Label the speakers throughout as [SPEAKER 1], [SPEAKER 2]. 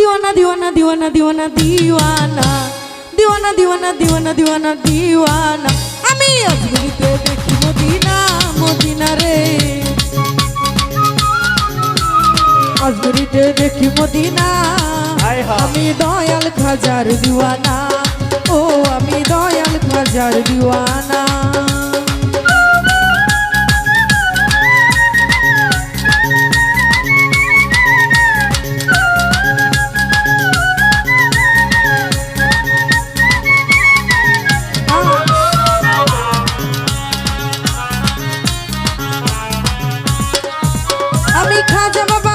[SPEAKER 1] দিওয়ানা দিওয়ানা দিওয়ানা দিওয়ানা দিওয়ানা। দিওয়ানা দিওয়ানা দিওয়ানা দিওয়ানা দিওয়ানা। আমি আজগুলিতে দেখি Medina Medina রে। আজগুলিতে দেখি মদিনা। আমি দয়াল খাজার দিওয়ানা। ও আমি দয়াল খাজার দিওয়ানা। খাজা বাবা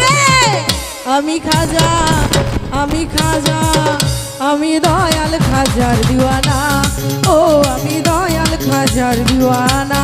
[SPEAKER 1] রে আমি খাজা আমি খাজা আমি দয়াল খাজার দিওয়ানা ও আমি দয়াল খাজার দিওয়ানা।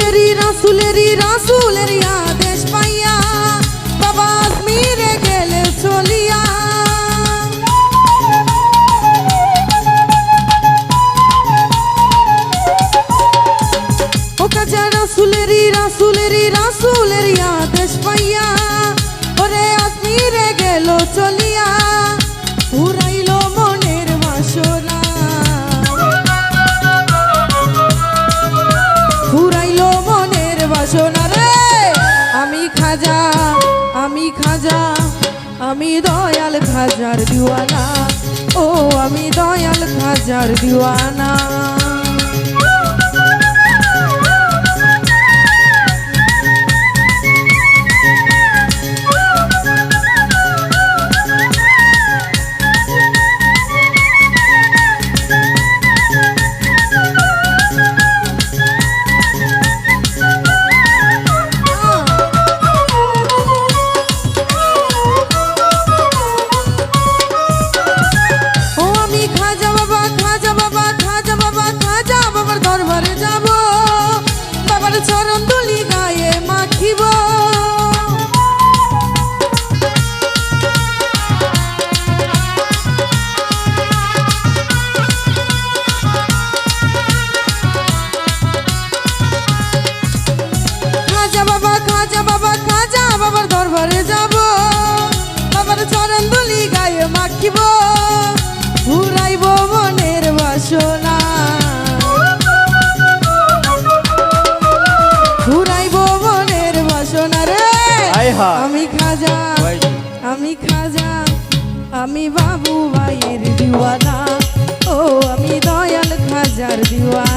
[SPEAKER 1] রাসুলেরি রাসুলেরি রাসুলেরি খাজা আমি খাজা আমি দয়াল খাজার দিওয়ানা। ও আমি দয়াল খাজার দিওয়ানা। দরবারে যাব বাবার চরণ দুলি গায়ে মাখিব ঘুরাইব মনের বাসনা। ঘুরাইব মনের বাসনা রে। আমি খাজা আমি খাজা আমি বাবু ভাইয়ের দিওয়ানা। ও আমি দয়াল খাজার দিওয়ানা।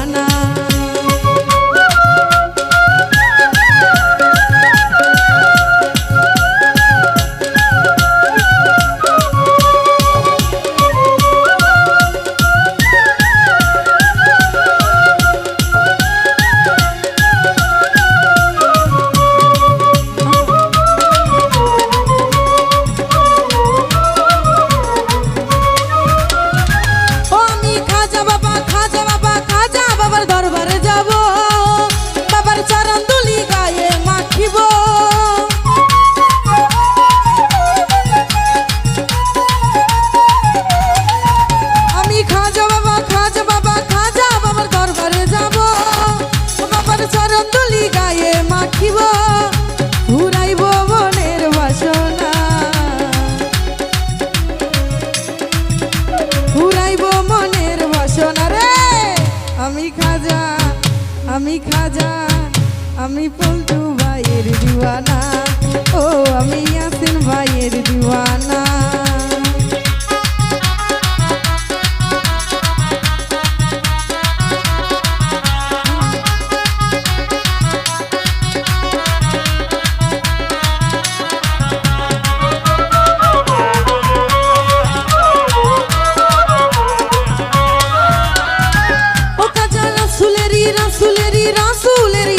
[SPEAKER 1] আমি পল্টু ভাইয়ের দিওয়ানা। আমি ইয়াসিন ভাইয়ের দিওয়ানা। ও রাসুলেরি রাসুলেরি রাসুলেরি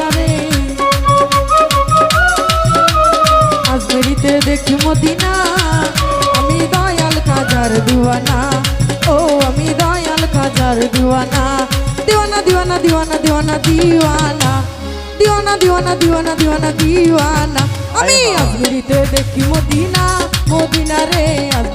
[SPEAKER 1] রে আজমিরিতে দেখি মদিনা। আমি দয়াল কাজার দিওয়ানা। ও আমি দয়াল কাজার দিওয়ানা। দিওয়ানা দিওয়ানা দিওয়ানা দিওয়ানা দিওয়ানা। দিওয়ানা দিওয়ানা দিওয়ানা দিওয়ানা দিওয়ানা। আমি আজমিরিতে দেখি মদিনা। মদিনা রে আজমিরিতে